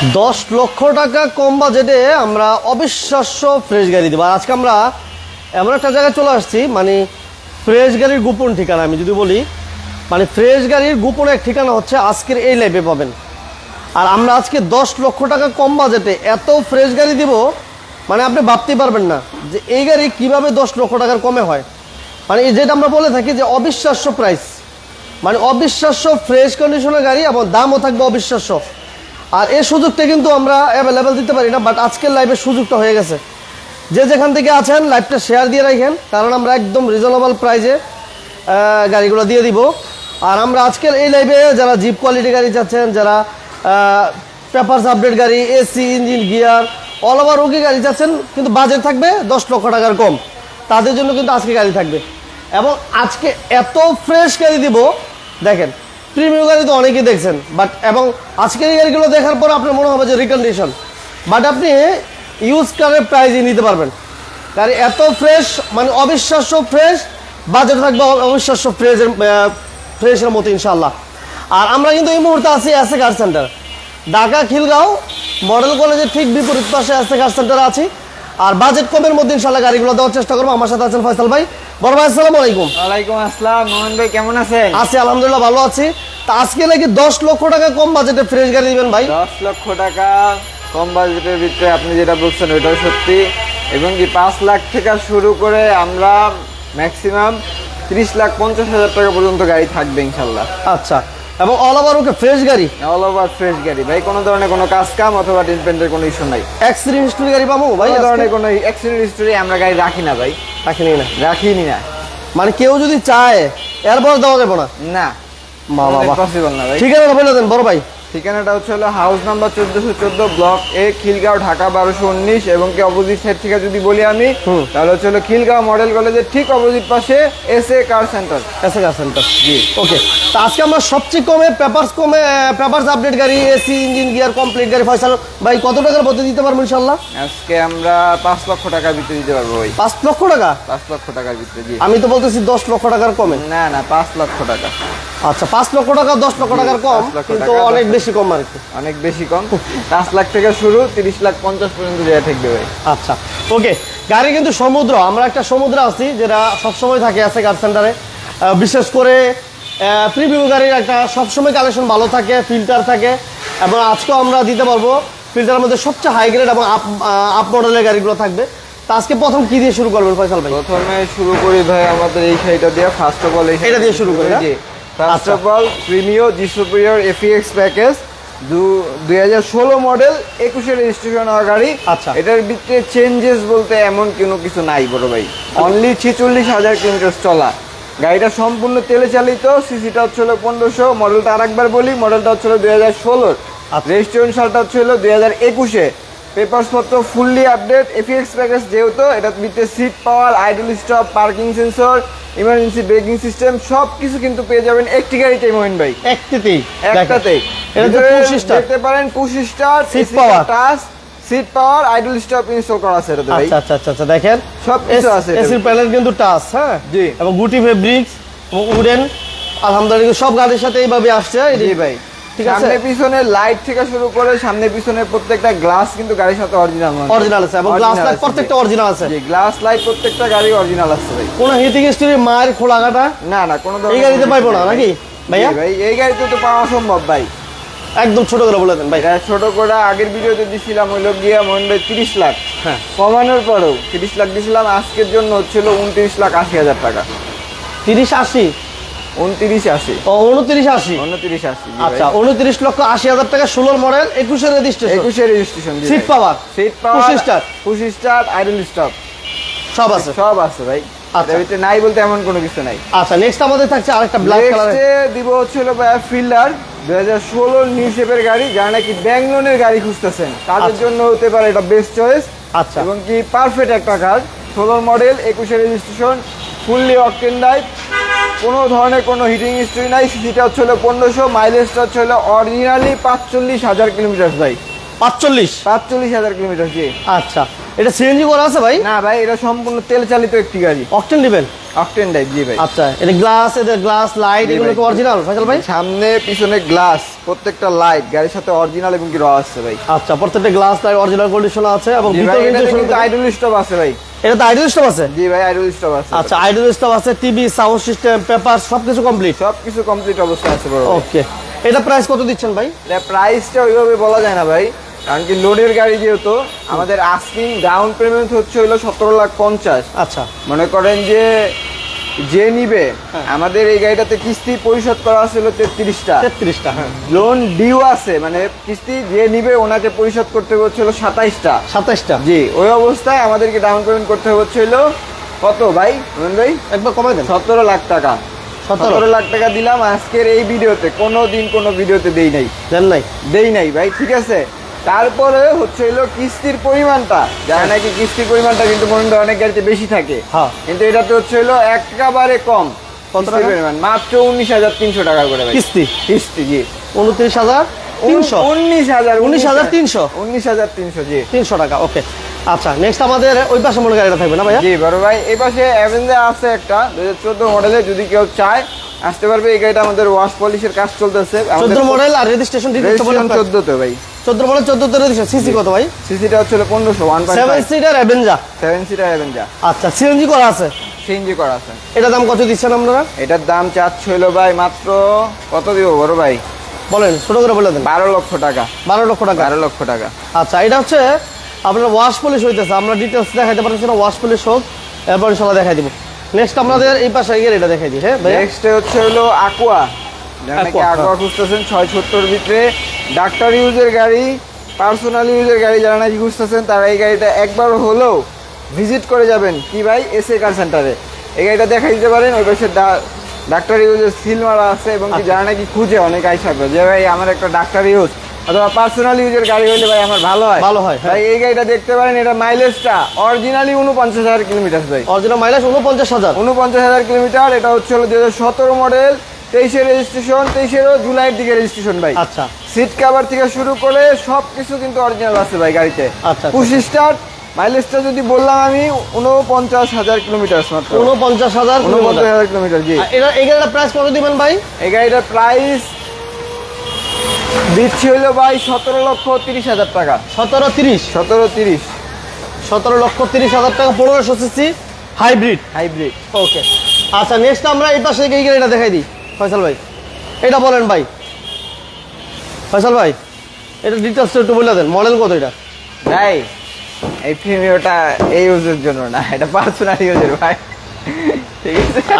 দশ লক্ষ টাকা কম বাজেটে আমরা অবিশ্বাস্য ফ্রেশ গাড়ি দেবো। আর আজকে আমরা এমন একটা জায়গায় চলে আসছি মানে ফ্রেশ গাড়ির গোপন ঠিকানা, আমি যদি বলি মানে ফ্রেশ গাড়ির গোপন এক ঠিকানা হচ্ছে আজকের এই লাইভে পাবেন। আর আমরা আজকে দশ লক্ষ টাকা কম বাজেটে এত ফ্রেশ গাড়ি দিব মানে আপনি ভাবতেই পারবেন না যে এই গাড়ি কীভাবে দশ লক্ষ টাকার কমে হয়। মানে এই যেটা আমরা বলে থাকি যে অবিশ্বাস্য প্রাইস মানে অবিশ্বাস্য ফ্রেশ কন্ডিশনের গাড়ি এবং দামও থাকবে অবিশ্বাস্য। আর এই সুযোগটা কিন্তু আমরা অ্যাভেলেবেল দিতে পারি না বাট আজকের লাইভের সুযোগটা হয়ে গেছে। যে যেখান থেকে আছেন লাইভটা শেয়ার দিয়ে রাখেন, কারণ আমরা একদম রিজনেবল প্রাইজে গাড়িগুলো দিয়ে দিব। আর আমরা আজকের এই লাইভে যারা জিপ কোয়ালিটি গাড়ি চাচ্ছেন, যারা পেপারস আপডেট গাড়ি AC engine gear all over রুগী গাড়ি চাচ্ছেন, কিন্তু বাজেট থাকবে দশ লক্ষ টাকার কম। তাদের জন্য কিন্তু আজকে গাড়ি থাকবে। এবং আজকে এত ফ্রেশ গাড়ি দিব, দেখেন প্রিমিয়াম গাড়ি তো অনেকেই দেখছেন বাট এবং আজকের এই গাড়িগুলো দেখার পর আপনার মনে হবে যে রিকন্ডিশন বাট আপনি ইউজ কারের প্রাইজই নিতে পারবেন। গাড়ি এত ফ্রেশ মানে অবিশ্বাস্য ফ্রেশ বাজেট থাকবে অবিশ্বাস্য ফ্রেশের ফ্রেশের মতো ইনশাল্লাহ আর আমরা কিন্তু এই মুহূর্তে আছি এসে car centre Dhaka Khilgaon model কলেজের ঠিক বিপরীত পাশে এসে কার সেন্টারে আছি। আর বাজেট কমের মধ্যে ইনশাল্লাহ গাড়িগুলো দেওয়ার চেষ্টা করব। আমার সাথে আছেন ফয়সাল ভাই। বড় ভাই আসসালামু আলাইকুম। ওয়ালাইকুম আসসালাম মোহন ভাই কেমন আছেন? আছি আলহামদুলিল্লাহ ভালো আছি। তা আজকে নাকি দশ লক্ষ টাকা কম বাজেটে ফ্রেশ গাড়ি দিবেন ভাই? দশ লক্ষ টাকা কম বাজেটের ভিতরে আপনি যেটা বলছেন ওইটাও সত্যি। এবং কি পাঁচ লাখ থেকে শুরু করে আমরা ম্যাক্সিমাম ত্রিশ লাখ পঞ্চাশ হাজার টাকা পর্যন্ত গাড়ি থাকবে ইনশাল্লাহ। আচ্ছা এবং অল ওভার ওকে ফ্রেশ গাড়ি? অল ওভার ফ্রেশ গাড়ি। ভাই কোনো ধরনের কোনো কাজ কাম অথবা টিনপেন্টের কোনো ইস্যু নাই। অ্যাক্সিডেন্ট হিস্ট্রি গাড়ি পাবো ভাই কোনো ধরনের কোনো অ্যাক্সিডেন্ট হিস্টোরি আমরা গাড়ি রাখি না ভাই। রাখিনি না রাখিনি না। মানে কেউ যদি চায় এরপর দেওয়া যাবে না? না। ভাই। ঠিকানাটা বলে দেন বড় ভাই। ঠিকানাটা হচ্ছে হলো হাউস নাম্বার চোদ্দশো চোদ্দ ব্লক এ খিলগাঁও ঢাকা বারোশো উনিশ এবং কি অপোজিট সাইড থেকে যদি বলি আমি তাহলে হচ্ছে হলো খিলগাঁও মডেল কলেজের ঠিক অপোজিট পাশে এস এ কার সেন্টার এসে কার সেন্টার জি। ওকে তো আজকে আমরা সবচেয়ে কমে পেপারস কমে পেপারস আপডেট গাড়ি এসি ইঞ্জিন গিয়ার কমপ্লিট গাড়ি ফয়সাল ভাই কত টাকার মধ্যে দিতে পারব ইনশাল্লাহ আজকে আমরা পাঁচ লক্ষ টাকার ভিতরে দিতে পারব ভাই। পাঁচ লক্ষ টাকা? পাঁচ লক্ষ টাকার ভিতরে জি। আমি তো বলতেছি দশ লক্ষ টাকার কমে। না না পাঁচ লক্ষ টাকা। আচ্ছা পাঁচ লক্ষ টাকা দশ লক্ষ টাকার কম। কিন্তু অনেক দশ বেশি কম আর কি। অনেক বেশি কম। পাঁচ লাখ থেকে শুরু তিরিশ লাখ পঞ্চাশ পর্যন্ত দেওয়া থাকবে ভাই। আচ্ছা ওকে। গাড়ি কিন্তু সমুদ্র। আমরা একটা সমুদ্র আছি যেটা সবসময় থাকে আছে কার সেন্টারে। বিশেষ করে প্রিভিউ গাড়ির একটা সবসময় কালেকশন ভালো থাকে ফিল্টার থাকে। এবং আজকেও আমরা দিতে পারব ফিল্টারের মধ্যে সবচেয়ে হাই গ্রেড এবং আপ আপ মডেলের গাড়িগুলো থাকবে। তা আজকে প্রথম কি দিয়ে শুরু করবেন ফয়সাল ভাই? প্রথমে শুরু করি ভাই আমাদের এই শাড়িটা দিয়ে ফার্স্ট অফ অল এই এটা দিয়ে শুরু করি? ফার্স্ট আচ্ছা। Of all Premio G superior FX package দুই হাজার ষোলো মডেল একুশে রেজিস্ট্রেশন হওয়া গাড়ি আচ্ছা। এটার ভিতরে চেঞ্জেস বলতে এমন কোনো কিছু নাই বড় ভাই অনলি ছেচল্লিশ হাজার কিলোমিটার চলা গাড়িটা সম্পূর্ণ তেলে চালিত সিসিটা হচ্ছে হলো পনেরোশো মডেলটা আরেকবার বলি মডেলটা হচ্ছে হলো দুই হাজার ষোলোর আচ্ছা। রেজিস্ট্রেশন সালটা হচ্ছে হলো দুই হাজার একুশে পেপারস পত্র ফুললি আপডেট এফিএক্স প্যাকেজ যেহেতু এটার ভিতরে seat power idle stop parking sensor emergency braking system সব কিছু কিন্তু পেয়ে যাবেন একটি গাড়িতেই মোহিন ভাই। একটিতেই। একটাতেই। এটা দেখতে পারেন push start Seat power। Touch seat power idle stop install করা আছে এটাতে ভাই। আচ্ছা আচ্ছা আচ্ছা আচ্ছা দেখেন। সব কিছু আছে এসির প্যানেল কিন্তু টাচ হ্যাঁ? জি। এবং গুটি ফেব্রিক্স উডেন আলহামদুলিল্লাহ সব গাড়ির সাথে এইভাবে আসছে জি ভাই। ঠিক আছে? সামনে পিছনে লাইট থেকে শুরু করে সামনে পিছনে প্রত্যেকটা গ্লাস কিন্তু গাড়ির সাথে অরিজিনাল অরিজিনাল আছে এবং গ্লাস লাইট প্রত্যেকটা অরিজিনাল আছে। জি গ্লাস লাইট প্রত্যেকটা গাড়ি অরিজিনাল আছে ভাই। কোনো হিটিং স্টোরি মায়ের খোলাগাটা না না কোনো এই গাড়িতে পাইবো না নাকি? ভাইয়া? ভাই এই গাড়িতে তো পাওয়া সম্ভব ভাই। একদম ছোট করে বলে দেন ভাই। ছোট করে আগের ভিডিওতে দিছিলাম হইল গিয়া মোহন ভাই তিরিশ লাখ। হ্যাঁ। কমানোর পরেও তিরিশ লাখ দিছিলাম আজকের জন্য হচ্ছিল উনত্রিশ লাখ আশি হাজার টাকা। তিরিশ আশি? উনত্রিশ আশি। ও উনত্রিশ আশি। উনত্রিশ আশি আচ্ছা উনত্রিশ লক্ষ আশি হাজার টাকা ষোলোর মডেল রেজিস্ট্রেশন একুশে registration seat power seat power start। Push start idle stop সব আছে? সব আছে ভাই। আচ্ছা। নাই বলতে এমন কোনো কিছু নাই। আচ্ছা নেক্সট আমাদের থাকছে আরেকটা ব্ল্যাক দিব হচ্ছিল ভাই ফিল্ডার দুই হাজার ষোলোর নিউ শেপের গাড়ি যারা নাকি ব্যাঙ্গলোনের গাড়ি খুঁজতেছেন তাদের আচ্ছা। জন্য হতে পারে এটা বেস্ট চয়েস আচ্ছা। এবং কি পারফেক্ট একটা কার ষোলোর মডেল একুশে রেজিস্ট্রেশন ফুললি অকটেন লাইট কোনো ধরনের কোনো হিটিং হিস্ট্রি নাই সিসিটা হচ্ছে হলো পনেরোশো মাইলেজটা হচ্ছে হলো অরিজিনালি পাঁচচল্লিশ হাজার কিলোমিটার ভাই। পাঁচচল্লিশ? পাঁচচল্লিশ হাজার কিলোমিটার জি। আচ্ছা। এটা সিএনজি করা আছে ভাই? না ভাই এটা সম্পূর্ণ তেল চালিত একটি গাড়ি। অকটেন নেবেন অকটেন টাইপ জি ভাই। আচ্ছা এটা গ্লাস এদের গ্লাস লাইট এগুলো। কি অরিজিনাল ফয়সাল ভাই? সামনে পিছনে গ্লাস প্রত্যেকটা লাইট গাড়ির সাথে অরিজিনাল এবং কি র আছে ভাই। আচ্ছা প্রত্যেকটা গ্লাস লাইট অরিজিনাল কন্ডিশন আছে এবং ভিতরে কিন্তু কিন্তু আইডল স্টপ আছে ভাই। এটা তো আইডল স্টপ আছে? জি ভাই আইডল স্টপ আছে। আচ্ছা আইডল স্টপ আছে টিভি সাউন্ড সিস্টেম পেপার সবকিছু কমপ্লিট সব কিছু কমপ্লিট অবস্থা আছে বড় ওকে এটা প্রাইস কত দিচ্ছেন ভাই? এটা প্রাইসটা ওইভাবে বলা যায় না ভাই কারণ কি লোডের গাড়ি যেহেতু আমাদের আস্কিং ডাউন পেমেন্ট হচ্ছে হলো সতেরো লাখ পঞ্চাশ। আচ্ছা। মনে করেন যে যে নিবে আমাদের এই গাড়িটাতে কিস্তি পরিশোধ করা আছে হলো তেত্রিশটা। তেত্রিশটা হ্যাঁ। লোন ডিউ আছে মানে কিস্তি যে নিবে ওনাকে পরিশোধ করতে হচ্ছে হলো সাতাইশটা। সাতাইশটা? জি ওই অবস্থায় আমাদেরকে ডাউন পেমেন্ট করতে হচ্ছে হলো কত ভাই ভাই? একবার কমাই দেন। সতেরো লাখ টাকা। সতেরো লাখ টাকা দিলাম আজকের এই ভিডিওতে কোনো দিন কোনো ভিডিওতে দেই নাই। দেন নাই। দেই নাই ভাই ঠিক আছে? তারপরে হচ্ছে হলো কিস্তির পরিমাণটা। যারা নাকি কিস্তির পরিমাণটা কিন্তু মনে অনেক গাড়িতে বেশি থাকে। হ্যাঁ। কিন্তু এটাতে হচ্ছে হলো একেবারে কম? পরিমাণ। মাত্র উনিশ হাজার তিনশো টাকা করে কিস্তি? কিস্তি জি। উনত্রিশ হাজার তিনশো? উনিশ হাজার 19,300 উনিশ হাজার তিনশো? জি। তিনশো টাকা ওকে। আচ্ছা নেক্সট আমাদের ওই পাশে মনে গাড়িটা থাকবে না ভাইয়া? জি বড় ভাই এই পাশে অ্যাভেঞ্জার আছে একটা। দুই হাজার চোদ্দ মডেলে যদি কেউ চায় আসতে পারবে এই গাড়িটা আমাদের ওয়াশ পলিশের কাজ চলতেছে। চোদ্দ মডেল আর রেজিস্ট্রেশন রেজিস্ট্রেশন চোদ্দতে ভাই। চোদ্দ মডেল চোদ্দ রেজিস্ট্রেশন সিসি কত ভাই? সিসিটা হচ্ছে পনেরোশো one point seven seater Avanza seven seater Avanza আচ্ছা সিএনজি করা আছে? সিএনজি করা আছে। এটা দাম কত দিচ্ছেন আপনারা? এটার দাম চাচ্ছ হলো ভাই মাত্র কত দিব বড় ভাই? বলেন ছোট করে বলে দেন। বারো লক্ষ টাকা। বারো লক্ষ টাকা। বারো লক্ষ টাকা। আচ্ছা এটা হচ্ছে আপনার ওয়াশ পলিশ হইতেছে। আমরা ডিটেলস দেখাইতে পারতেছি না ওয়াশ পলিশ হোক এরপর ইনশাল্লাহ দেখাই দিব। নেক্সট আমাদের এই পাশে গিয়ে এটা দেখাই দিই হ্যাঁ নেক্সট হচ্ছে হলো আকুয়া যারা নাকি Aqua, হ্যাঁ। আকুয়া খুঁজতেছেন ছয় সত্তর ভিতরে ডাক্তার ইউজের গাড়ি পার্সোনাল ইউজের গাড়ি যারা নাকি খুঁজতেছেন তারা এই গাড়িটা একবার হলেও ভিজিট করে যাবেন। কি ভাই? এস এ কার সেন্টারে এই গাড়িটা দেখা দিতে পারেন ওই পাশে ডাক্তার ইউজের সিল মারা আছে এবং কি আচ্ছা। যারা নাকি খুঁজে অনেক আইসা যে ভাই আমার একটা ডাক্তার ইউজ অথবা পার্সোনাল ইউজের গাড়ি হলে ভাই আমার ভালো হয়। ভালো হয়, হ্যাঁ। ভাই এই গাড়িটা দেখতে পারেন এটা মাইলেজটা অরিজিনালি উনপঞ্চাশ হাজার কিলোমিটার ভাই। অরিজিনাল মাইলেজ উনপঞ্চাশ হাজার। উনপঞ্চাশ হাজার কিলোমিটার এটা হচ্ছে হলো দুই মডেল তেইশের রেজিস্ট্রেশন তেইশেরও জুলাইয়ের দিকে রেজিস্ট্রেশন ভাই। আচ্ছা। সিট কাভার থেকে শুরু করে সব কিছু কিন্তু অরিজিনাল আছে ভাই গাড়িতে। আচ্ছা, পুশ স্টার্ট মাইলেজটা যদি বললাম আমি উনপঞ্চাশ হাজার কিলোমিটার মাত্র উনপঞ্চাশ হাজার উনপঞ্চাশ হাজার কিলোমিটার জি। এটা এই গাড়িটার প্রাইস কত দিবেন ভাই? এই গাড়িটার প্রাইস দিচ্ছি হলো ভাই সতেরো লক্ষ তিরিশ হাজার টাকা। সতেরো তিরিশ? সতেরো তিরিশ। সতেরো লক্ষ তিরিশ হাজার টাকা পনেরোশো সিসি হাইব্রিড হাইব্রিড ওকে আচ্ছা নেক্সট আমরা এই পাশে এই গাড়িটা দেখাই দিই। ফয়সাল ভাই এটা বলেন ভাই। ফয়সাল ভাই এটা ডিটেলস একটু বলে দেন মডেল কত এটা? ভাই এই প্রিমিয়টা এই ইউজের জন্য না এটা পার্সোনাল ইউজের ভাই।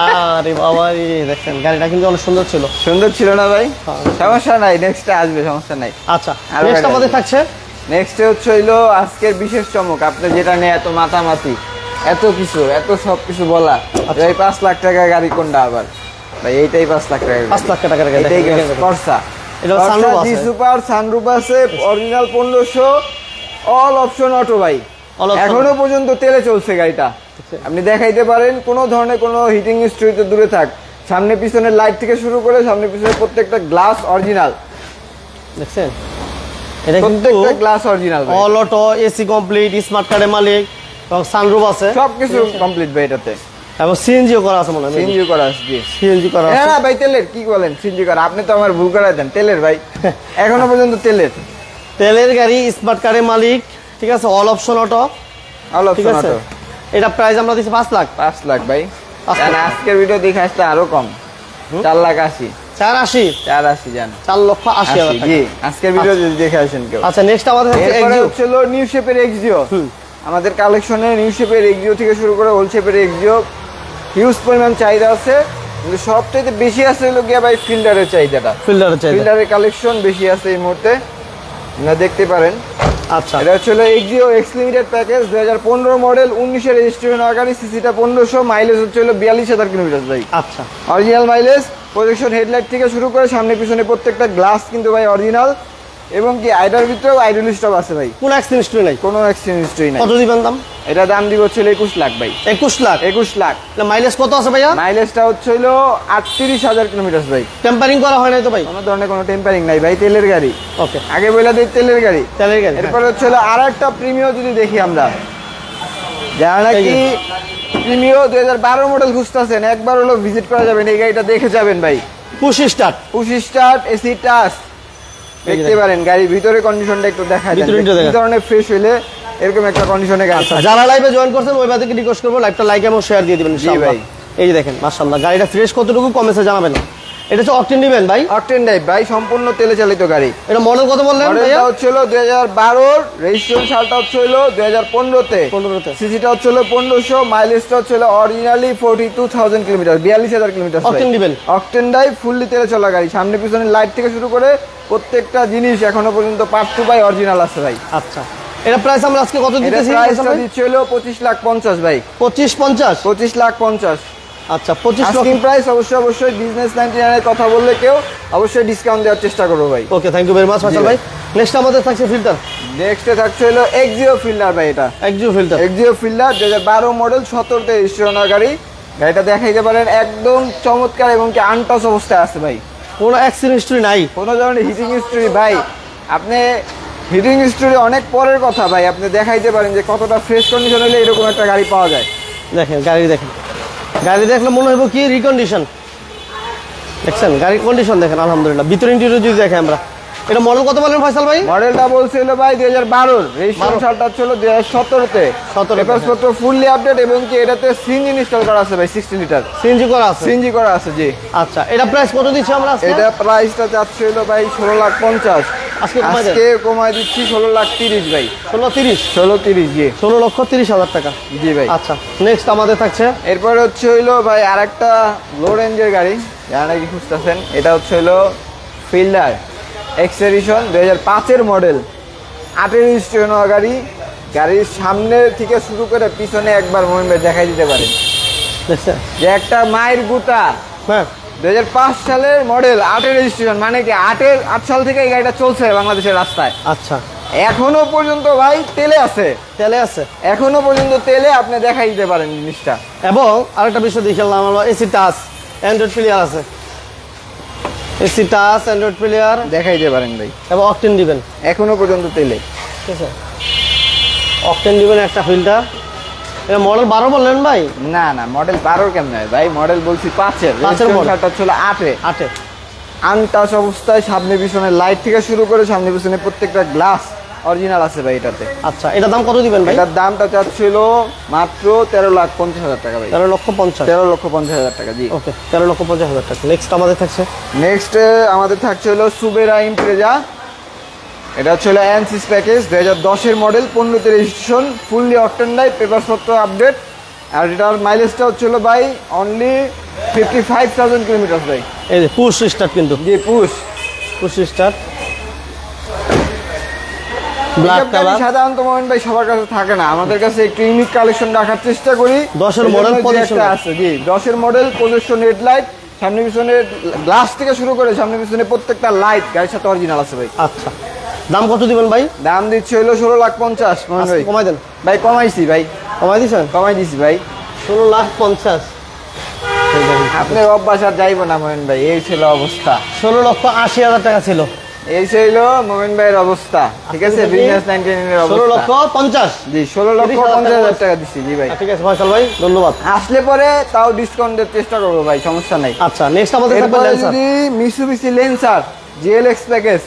আরে বাবা রে দেখেন গাড়িটা কিন্তু অনেক সুন্দর ছিল। সুন্দর ছিল না ভাই? হ্যাঁ। সমস্যা নাই নেক্সটে আসবে সমস্যা নাই। আচ্ছা নেক্সট আমাদের থাকছে? নেক্সট হচ্ছে হইল আজকের বিশেষ চমক আপনি যেটা নিয়ে এত মাতামাতি এত কিছু এত সব কিছু বলা আচ্ছা। এই পাঁচ লাখ টাকা গাড়ি কোনটা আবার? ভাই এইটাই পাঁচ লাখ টাকা পাঁচ লাখ এটাই। করসা সুপার আছে। অরিজিনাল পনেরোশো অল অপশন অটো ভাই। এখনও পর্যন্ত তেলে চলছে গাড়িটা। আপনি দেখাইতে পারেন কোনো ধরনের কোনো হিটিং স্ট্রিতে দূরে থাক। সামনে পিছনের লাইট থেকে শুরু করে সামনে পিছনে প্রত্যেকটা গ্লাস অরিজিনাল দেখছেন? এটা প্রত্যেকটা glass original all auto AC complete smart কার্ডের মালিক এবং সানরুফ আছে। সবকিছু কমপ্লিট ভাই এটাতে। এবং সিএনজিও করা আছে মনে হয় সিএনজি করা আছে জি। সিএনজি করা না আছে। হ্যাঁ ভাই তেলের কি বলেন? সিএনজি করা আপনি তো আমার ভুল করাই দেন তেলের ভাই। এখনও পর্যন্ত তেলের। তেলের গাড়ি স্মার্ট কার্ডের মালিক ঠিক আছে? All option auto all option auto এটা প্রাইস আমরা দিচ্ছি পাঁচ লাখ। পাঁচ লাখ ভাই। আজকের ভিডিও দেখে আসতে আরও কম। চার লাখ আশি। চার আশি? চার আশি জান। চার লক্ষ আশি। জি। আজকের ভিডিও যদি দেখে আসেন কেউ। আচ্ছা নেক্সট আমাদের। হচ্ছে নিউ শেপের এক্সিও। আমাদের কালেকশনে নিউ শেপের এক্সিও থেকে শুরু করে ওল্ড শেপের এক্সিও হিউজ পরিমাণ চাহিদা আছে। কিন্তু সবচাইতে বেশি আছে হলো গিয়া ভাই ফিল্ডারের চাহিদাটা। ফিল্ডারের চাহিদা। ফিল্ডারের কালেকশন বেশি আছে এই মুহূর্তে। আপনারা দেখতে পারেন। আচ্ছা। এটা হচ্ছে এক্সিও এক্স লিমিটেড প্যাকেজ দুই হাজার পনেরো মডেল উনিশের রেজিস্ট্রেশন আগারি সিসিটা পনেরোশো মাইলেজ হচ্ছে হলো বিয়াল্লিশ হাজার কিলোমিটার ভাই। আচ্ছা। অরিজিনাল মাইলেজ প্রজেকশন হেডলাইট থেকে শুরু করে সামনে পিছনে প্রত্যেকটা গ্লাস কিন্তু ভাই অরিজিনাল এবং কি আইডার ভিতরেও আইডল স্টপ আছে ভাই। কোন অ্যাক্সিডেন্ট হিস্ট্রি নাই? কোন এক্সচেঞ্জ হিস্ট্রি নাই। কত দিবেন দাম? এটা দাম দিব হচ্ছে হলো একুশ লাখ ভাই। একুশ লাখ? একুশ লাখ। মাইলেজ কত আছে ভাইয়া? মাইলেজটা হচ্ছে হলো আটত্রিশ হাজার কিলোমিটার ভাই। টেম্পারিং করা হয় নাই তো ভাই? কোনো ধরনের কোনো টেম্পারিং নাই ভাই তেলের গাড়ি। ওকে। আগে বলে দিই তেলের গাড়ি। তেলের গাড়ি হ্যাঁ। এরপর হচ্ছে আর একটা প্রিমিয়াম যদি দেখি আমরা। যারা নাকি প্রিমিও দুই হাজার বারো মডেল খুঁজতেছেন একবার হলো ভিজিট করা যাবেন এই গাড়িটা দেখে যাবেন ভাই। Push start push start AC যে দেখতে পারেন গাড়ির ভিতরে কন্ডিশনটা একটু দেখা যায় ধরনের ফ্রেশ হইলে এরকম একটা কন্ডিশনে গাড়ি আচ্ছা যারা লাইভে জয়েন করছেন ওই বাদে রিকোয়েস্ট করব লাইভটা লাইক এবং শেয়ার দিয়ে দিবেন ইনশাআল্লাহ। ভাই। এই যে দেখেন মাশাআল্লাহ গাড়িটা ফ্রেশ কতটুকু কমেছে জানাবেন এটা হচ্ছে অকটেন নেবেন ভাই? অকটেন ড্রাইভ ভাই সম্পূর্ণ তেলে চালিত গাড়ি। এটা মডেল কত বললেন মডেলটা হচ্ছিল দুই হাজার বারোর রেজিস্ট্রেশন সালটা হচ্ছিল দুই হাজার পনেরোতে। 15 তে। সিসিটা হচ্ছিল পনেরোশো মাইলেজটা হচ্ছিল originally forty two thousand kilometre বিয়াল্লিশ হাজার কিলোমিটার Octane দিবেন? অকটেন ড্রাইভ ফুললি তেলে চলা গাড়ি। সামনে পিছনে লাইট থেকে শুরু করে প্রত্যেকটা জিনিস এখনও পর্যন্ত পার্ট টু বাই অরিজিনাল আছে ভাই। আচ্ছা। এটা প্রাইস আমরা আজকে কত এটা দিতেছি প্রাইসটা দিচ্ছে হলো পঁচিশ লাখ পঞ্চাশ ভাই। পঁচিশ পঞ্চাশ। পঁচিশ লাখ পঞ্চাশ। আচ্ছা পঁচিশ আস্কিং প্রাইস অবশ্যই অবশ্যই বিজনেস নাইনটি নাইনের কথা বললে কেউ অবশ্যই ডিসকাউন্ট দেওয়ার চেষ্টা করব ভাই। Okay thank you very much Faisal ভাই। নেক্সট আমাদের থাকছে ফিল্টার নেক্সটে থাকছে হলো এক্সিও ফিল্ডার ভাই এটা। একজিও ফিল্টার এক্সিও ফিল্ডার দু হাজার বারো মডেল সতেরোতে রেজিস্ট্রেশনের গাড়ি। গাড়িটা দেখাইতে পারেন একদম চমৎকার এবং কি আনটাস অবস্থায় আছে ভাই। কোনো অ্যাক্সিডেন্ট হিস্ট্রি নাই। কোনো ধরনের হিটিং হিস্ট্রি ভাই। আপনি হিটিং হিস্ট্রি অনেক পরের কথা ভাই আপনি দেখাইতে পারেন যে কতটা ফ্রেশ কন্ডিশন হলে এরকম একটা গাড়ি পাওয়া যায়। দেখেন গাড়ি দেখেন। গাড়ি দেখলে মনে হইব কি রিকন্ডিশন দেখছেন? গাড়ির কন্ডিশন দেখেন আলহামদুলিল্লাহ। ভিতরে ইন্টেরিয়র যদি দেখে আমরা। এটা মডেল কত বলেন ফয়সাল ভাই? মডেলটা বলছিল ভাই দুই হাজার বারোর। রেজিস্ট্রেশন সালটা ছিল দুই হাজার সতেরোতে। 17 তে, পেপারসপত্র ফুললি আপডেট এবং কি এটাতে সিঞ্জিন ইনস্টল করা আছে ভাই সিক্সটি লিটার সিএনজি করা আছে? সিএনজি করা আছে জি। আচ্ছা এটা প্রাইস কত দিচ্ছি আমরা এটা প্রাইসটা যাচ্ছে হলো ভাই ষোলো লাখ পঞ্চাশ। আজকে কমায় দিচ্ছি ষোলো লাখ তিরিশ ভাই। ষোলো তিরিশ? ষোলো তিরিশ জি। ষোলো লক্ষ তিরিশ হাজার টাকা। জি ভাই। আচ্ছা নেক্সট আমাদের থাকছে। এরপর হচ্ছে হইল ভাই আরেকটা লো রেঞ্জের গাড়ি যারা নাকি খুঁজতেছেন এটা হচ্ছে হইল ফিল্ডার এক্স এডিশন দুই হাজার পাঁচের মডেল আটের রেজিস্ট্রেশন গাড়ি গাড়ির সামনে থেকে শুরু করে পিছনে একবার মোমেন ভাই দেখাই দিতে পারেন যে একটা মায়ের গুতা হ্যাঁ। দুই হাজার পাঁচ সালের মডেল আটের রেজিস্ট্রেশন মানে কি আটের আট সাল থেকে এই গাড়িটা চলছে বাংলাদেশের রাস্তায়। আচ্ছা। এখনও পর্যন্ত ভাই তেলে আছে। তেলে আছে? এখনও পর্যন্ত তেলে আপনি দেখাই দিতে পারেন জিনিসটা। এবং আরেকটা বিষয় দেখলাম আমরা এসি টাচ অ্যান্ড্রয়েড প্লেয়ার আছে। এসি টাচ অ্যান্ড্রয়েড প্লেয়ার দেখাই দিতে পারেন ভাই। এবং অকটেন দিবেন। এখনও পর্যন্ত তেলে। ঠিক আছে। অকটেন দিবেন একটা ফিল্টার এটা মডেল বারো বললেন ভাই? না না মডেল বারোর কেমন হয় ভাই? মডেল বলছি পাঁচের। model। পাঁচের ছিল আটে। আটে। আনটাচ অবস্থায় সামনে পিছনে লাইট থেকে শুরু করে সামনে পিছনে প্রত্যেকটা গ্লাস অরিজিনাল আছে ভাই এটাতে। আচ্ছা এটার দাম কত দিবেন ভাই? এটার দামটা চাচ্ছিল মাত্র তেরো লাখ পঞ্চাশ হাজার টাকা ভাই। তেরো লক্ষ পঞ্চাশ। তেরো লক্ষ পঞ্চাশ হাজার টাকা জি। ওকে তেরো লক্ষ পঞ্চাশ হাজার টাকা। নেক্সট আমাদের থাকছে? নেক্সট আমাদের থাকছে হলো সুবেরা ইমপ্রেজা এটা হচ্ছে হলো অ্যানসিস প্যাকেজ দু হাজার দশের মডেল পনেরোতে রেজিস্ট্রেশন ফুললি অকটেন ডাই পেপারসপত্র আপডেট আর এটার মাইলেজটা হচ্ছে হলো ভাই only fifty five thousand kilometre ভাই। এই যে পুশ স্টার্ট কিন্তু। জি push push start black colour সাধারণত মোহন ভাই সবার কাছে থাকে না। আমাদের কাছে একটু ইউনিক কালেকশন রাখার চেষ্টা করি। দশের পজিশন আছে জি দশের মডেল পজিশন হেডলাইট সামনে পিছনে গ্লাস থেকে শুরু করে সামনে পিছনে প্রত্যেকটা লাইট গাড়ির সাথে অরিজিনাল আছে ভাই। আচ্ছা। দাম কত দিবেন ভাই? দাম দিচ্ছে হলো ষোলো লাখ পঞ্চাশ ভাই। কমাই দেন। ভাই কমাইছি ভাই। কমাই দিছেন? কমাই দিছি ভাই। ষোলো লাখ পঞ্চাশ। আপনার অভ্যাস আর যাইবো না মোহন ভাই। এই ছিল অবস্থা। ষোলো লক্ষ আশি হাজার টাকা ছিল। এই ছিল মোহন ভাইয়ের অবস্থা। ঠিক আছে বিজনেস নাইনটিনের ষোলো লক্ষ পঞ্চাশ। জি ষোলো লক্ষ 30,000 পঞ্চাশ হাজার টাকা দিচ্ছি জি ভাই। ঠিক আছে ফয়সাল ভাই ধন্যবাদ। আসলে পরে তাও ডিসকাউন্ট দেওয়ার চেষ্টা করব ভাই সমস্যা নাই। আচ্ছা নেক্সট আমাদের যদি মিসুবিসি লেন্সার জিএলএক্স প্যাকেজ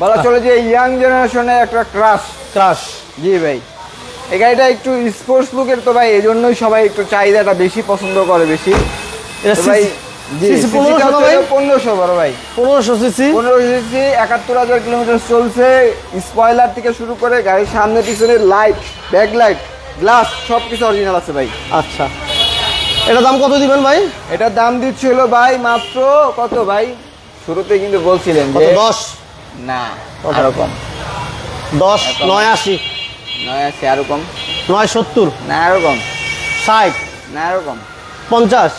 বলা চলে যে ইয়াং জেনারেশনের একটা ক্রাশ ক্রাশ জি ভাই। এই গাড়িটা একটু স্পোর্টস বুকের তো ভাই এই জন্যই সবাই একটু চাহিদাটা বেশি পছন্দ করে বেশি। ভাই পনেরোশো ভাই? পনেরোশো বড় ভাই। পনেরোশো সিসি পনেরো সিসি একাত্তর হাজার কিলোমিটার চলছে। স্পয়লার থেকে শুরু করে গাড়ির সামনে পিছনে লাইট ব্যাক লাইট গ্লাস সব কিছু অরিজিনাল আছে ভাই। আচ্ছা। এটা দাম কত দিবেন ভাই? এটার দাম দিচ্ছিল ভাই মাত্র কত ভাই? শুরুতে কিন্তু বলছিলেন যে দশ? না। কত? আরও কম দশ নয় আশি। নয় আরও কম। নয় সত্তর। না আরও কম। ষাট। না আরও কম। পঞ্চাশ।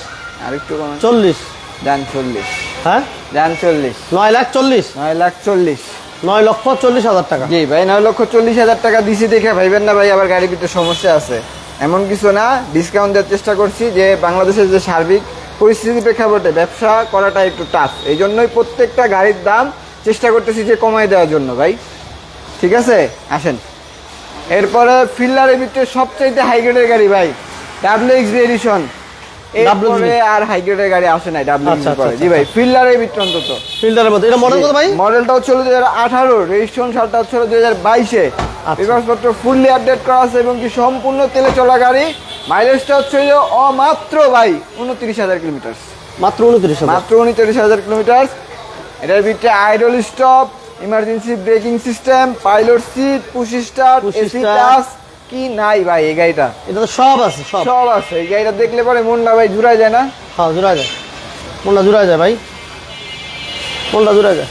আর একটু কম। চল্লিশ। যান চল্লিশ। হ্যাঁ? যান চল্লিশ। নয় লাখ চল্লিশ। নয় লাখ চল্লিশ। নয় লক্ষ চল্লিশ হাজার টাকা। জি ভাই নয় লক্ষ চল্লিশ হাজার টাকা দিছি দেখে ভাইবেন না ভাই আবার গাড়ির ভিতরে সমস্যা আছে। এমন কিছু না ডিসকাউন্ট দেওয়ার চেষ্টা করছি যে বাংলাদেশের যে সার্বিক পরিস্থিতি প্রেক্ষাপটে ব্যবসা করাটা একটু টাফ এই জন্যই প্রত্যেকটা গাড়ির দাম চেষ্টা করতেছি যে কমাই দেওয়ার জন্য ভাই। ঠিক আছে? আসেন। এরপরে ফিল্লারের ভিতরে সবচাইতে হাই গ্রেডের গাড়ি ভাই। ডাব্লিউ এক্স এডিশন এরপরে আর হাই গ্রেডের গাড়ি আসে নাই ডাব্লিউ আচ্ছা, আচ্ছা, জি আচ্ছা। ভাই ফিল্ডারের ভিতরে অন্তত। ফিল্টারের মধ্যে। এটা মডেল কত ভাই? মডেলটা হচ্ছে দুই হাজার আঠারো রেজিস্ট্রেশন সালটা হচ্ছে দুই হাজার বাইশে। আচ্ছা। ফুললি আপডেট করা আছে এবং কি সম্পূর্ণ তেলে চলা গাড়ি। মাইলেজটা হচ্ছে অমাত্র ভাই উনত্রিশ হাজার কিলোমিটার মাত্র উনত্রিশ হাজার। মাত্র উনত্রিশ হাজার কিলোমিটার এটার ভিতরে idle stop emergency braking system pilot seat push start AC. Touch কি নাই ভাই এই গাড়িটা? এটা তো সব আছে সব। সব আছে এই গাড়িটা দেখলে পরে মনটা ভাই জুড়ায় যায় না? হ্যাঁ জোড়া যায়। মনটা জোড়া যায় ভাই। মনটা জোড়া যায়।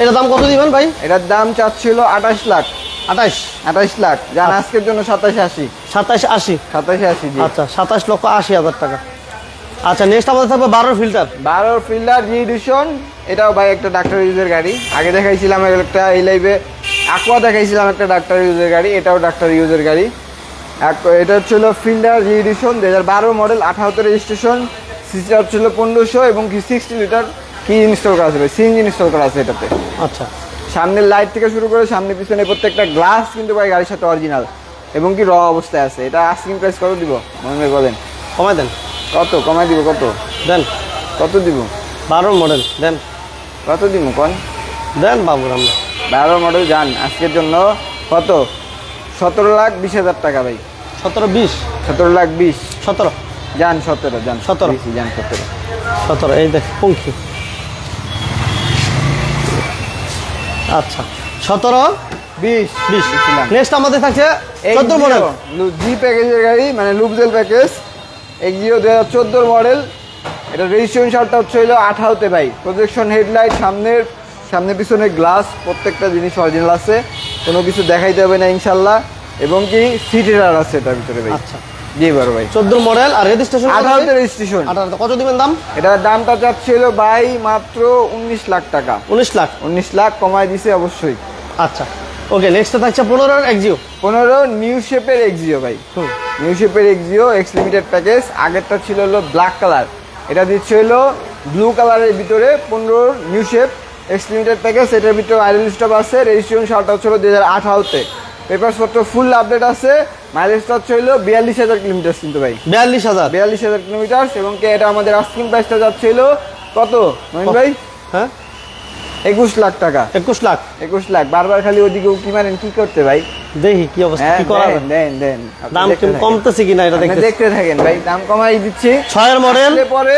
এটার দাম কত দিবেন ভাই? এটার দাম চাচ্ছিল আঠাশ লাখ। আঠাইশ আঠাশ লাখ। যান আজকের জন্য সাতাশে আশি। সাতাইশ আশি? সাতাশে আশি আচ্ছা সাতাশ লক্ষ আশি হাজার টাকা। আচ্ছা নেক্সট আমাদের থাকবে বারো ফিল্টার বারো ফিল্টার জি এডিশন এটাও ভাই একটা ডাক্তার ইউজের গাড়ি। আগে দেখাইছিলাম একটা এই লাইভে aqua দেখাইছিলাম একটা ডাক্তার ইউজের গাড়ি এটাও ডাক্তার ইউজের গাড়ি। এক- এটা হচ্ছিল ফিল্ডার জি এডিশন দু হাজার বারো মডেল আঠারোতে রেজিস্ট্রেশন সিসিটা হচ্ছিল পনেরোশো এবং কি সিক্সটি লিটার কি ইনস্টল করা আছে ভাই সিএনজি ইনস্টল করা আছে এটাতে। আচ্ছা। সামনের লাইট থেকে শুরু করে সামনে পিছনে প্রত্যেকটা গ্লাস কিন্তু ভাই গাড়ির সাথে অরিজিনাল এবং কি র অবস্থায় আছে। এটা আস্কিং প্রাইস কত দিব? মনে বলেন কমায় দেন। কত? কমায় দিব কত? দেন। কত দিব? বারো মডেল দেন। কত দিব কোন দেন বাবুর আমরা বারো মডেল যান আজকের জন্য কত? সতেরো লাখ বিশ হাজার টাকা ভাই। সতেরো বিশ। সতেরো লাখ বিশ। সতেরো। যান সতেরো যান 17 বেশি, যান সতেরো। সতেরো এই দেখ পঙ্খি। আচ্ছা সতেরো বিশ। বিশ। নেক্সট আমাদের থাকছে চোদ্দ মডেল জি প্যাকেজের গাড়ি মানে লুবজেল প্যাকেজ এক্সিও দু হাজার চোদ্দোর মডেল এটা রেজিস্ট্রেশন সালটা হচ্ছে হলো আঠারোতে ভাই। প্রজেকশন হেডলাইট সামনের সামনে পিছনে গ্লাস প্রত্যেকটা জিনিস অরিজিনাল আছে। কোনো কিছু দেখাইতে হবে না ইনশাল্লাহ। এবং কি সিট এরার আছে এটার ভিতরে ভাই। আচ্ছা। জি বড় ভাই। চোদ্দ মডেল আর রেজিস্ট্রেশন আঠারোতে রেজিস্ট্রেশন আঠারো কত দিবেন দাম? এটার দামটা চাচ্ছিল ভাই মাত্র উনিশ লাখ টাকা। উনিশ লাখ। উনিশ লাখ কমায় দিছে অবশ্যই। আচ্া ওকে নেক্সট থাকছে পনেরো এক্সিও পনেরো নিউ শেপের এক্সিও ভাই। নিউ শেপের এক্সিও এক্স লিমিটেড প্যাকেজ আগেরটা ছিল হলো ব্ল্যাক কালার এটা দিচ্ছে হলো ব্লু কালারের ভিতরে পনেরো নিউ শেপ এক্সলিমিটেড প্যাকেজ এটার ভিতরে আইডেল স্টপ আছে রেজিস্ট্রেশন সালটা হচ্ছিল দু হাজার আঠারোতে। পেপারসপত্র ফুল আপডেট আছে মাইলেজটা হচ্ছে হলো বিয়াল্লিশ হাজার কিলোমিটার কিন্তু ভাই। বিয়াল্লিশ হাজার? বিয়াল্লিশ হাজার কিলোমিটার এবং কি এটা আমাদের আস্কিং প্রাইসটা যাচ্ছিল কত? ভাই? হ্যাঁ? একুশ লাখ টাকা। একুশ লাখ? একুশ লাখ। বারবার খালি ওদিকে উকি মারেন কি করতে ভাই? দেখি কি অবস্থা হ্যাঁ কি করা দেন দেন দাম। কমতেছে কিনা এটা দেখতে দেখতে থাকেন ভাই দাম কমাই দিচ্ছি। ছয়ের মডেল পরে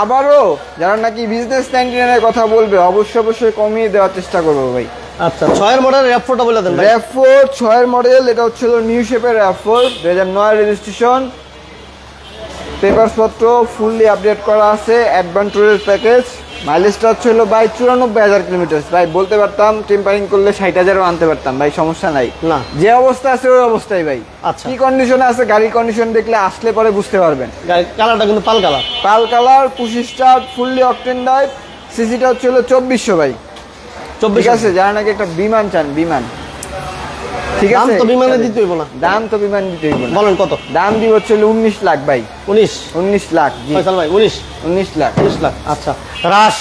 আবারও যারা নাকি বিজনেস নাইনটি কথা বলবে অবশ্যই অবশ্যই কমিয়ে দেওয়ার চেষ্টা করব ভাই। আচ্ছা ছয়ের মডেল র্যাপ ফোরটা বলে দেন ভাই। র্যাপ ফোর ছয়ের মডেল এটা হচ্ছিল নিউ শেপের র্যাপ ফোর দু হাজার নয় রেজিস্ট্রেশন পেপারসপত্র ফুললি আপডেট করা আছে অ্যাডভান্টুরের প্যাকেজ মাইলেজটা হচ্ছে হলো ভাই চুরানব্বই হাজার কিলোমিটার ভাই বলতে পারতাম টেম্পারিং করলে ষাট হাজারও আনতে পারতাম। ভাই সমস্যা নাই। না। যে অবস্থা আছে ওই অবস্থায় ভাই। আচ্ছা। কি কন্ডিশনে আছে গাড়ির কন্ডিশন দেখলে আসলে পরে বুঝতে পারবেন। কালারটা কিন্তু pearl colour pearl colour push start fully octane drive সিসিটা হচ্ছে হলো চব্বিশশো ভাই। চব্বিশ আছে যারা নাকি একটা বিমান চান বিমান। ঠিক দাম তো বিমানে দিতে হইব না। দাম তো বিমান দিতে হইব না। বলেন কত? দাম দিব হচ্ছে হলো উনিশ লাখ ভাই। উনিশ। উনিশ লাখ জি। ফয়সাল ভাই উনিশ। উনিশ লাখ। উনিশ লাখ আচ্ছা। রাস।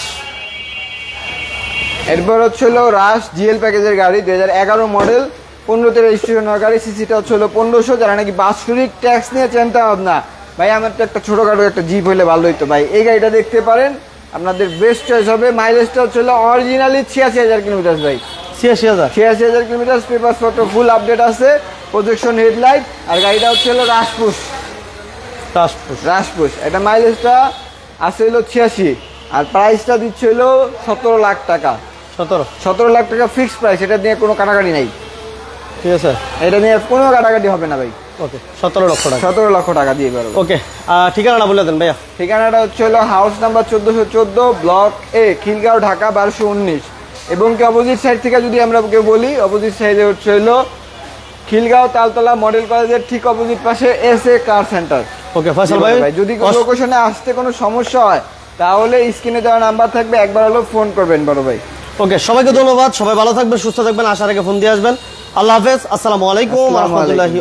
এরপর হচ্ছে হলো রাশ জিএল প্যাকেজের গাড়ি দুই হাজার এগারো মডেল পনেরোতে রেজিস্ট্রেশন হওয়া গাড়ি সিসিটা হচ্ছে হলো পনেরোশো যারা নাকি বাৎসরিক ট্যাক্স নিয়ে চিন্তা ভাবনা। ভাই আমার তো একটা ছোটোখাটো একটা জিপ হলে ভালো হইতো ভাই। এই গাড়িটা দেখতে পারেন আপনাদের বেস্ট চয়েস হবে। মাইলেজটা হচ্ছে হলো অরিজিনালি ছিয়াশি হাজার কিলোমিটার ভাই। ছিয়াশি হাজার। ছিয়াশি হাজার কিলোমিটার পেপার পত্র ফুল আপডেট আছে প্রজেকশন হেডলাইট আর গাড়িটা হচ্ছে হলো রাসপুস রাসপুর রাসপুস এটা মাইলেজটা আছে হলো ছিয়াশি আর প্রাইসটা দিচ্ছে হলো সতেরো লাখ টাকা। সতেরো। সতেরো লাখ টাকা ফিক্সড প্রাইস এটা নিয়ে কোনো কাটাকাটি নাই। ঠিক আছে। এটা নিয়ে কোনো কাটাকাটি হবে না ভাই। ওকে সতেরো লক্ষ টাকা। সতেরো লক্ষ টাকা দিয়ে পারব ওকে ঠিকানাটা বলে দেন ভাইয়া। ঠিকানাটা হচ্ছে হলো হাউস নাম্বার চোদ্দোশো চোদ্দ ব্লক এ খিলগাঁও ঢাকা বারোশো উনিশ। এবং কি অপোজিট সাইড থেকে যদি আমরা ওকে বলি অপোজিট সাইডে হচ্ছে হলো খিলগাঁও তালতলা মডেল কলেজের ঠিক অপোজিট পাশে S A car centre. Okay Faisal ভাই যদি কোনো লোকেশনে আসতে কোনো সমস্যা হয় তাহলে স্ক্রিনে দেওয়া নাম্বার থাকবে একবার হলো ফোন করবেন বড় ভাই। ওকে সবাইকে ধন্যবাদ সবাই ভালো থাকবেন সুস্থ থাকবেন আশা রেখে ফোন দিয়ে আসবেন। আল্লাহ হাফেজ আসসালামু আলাইকুম রহমতুল্লাহি।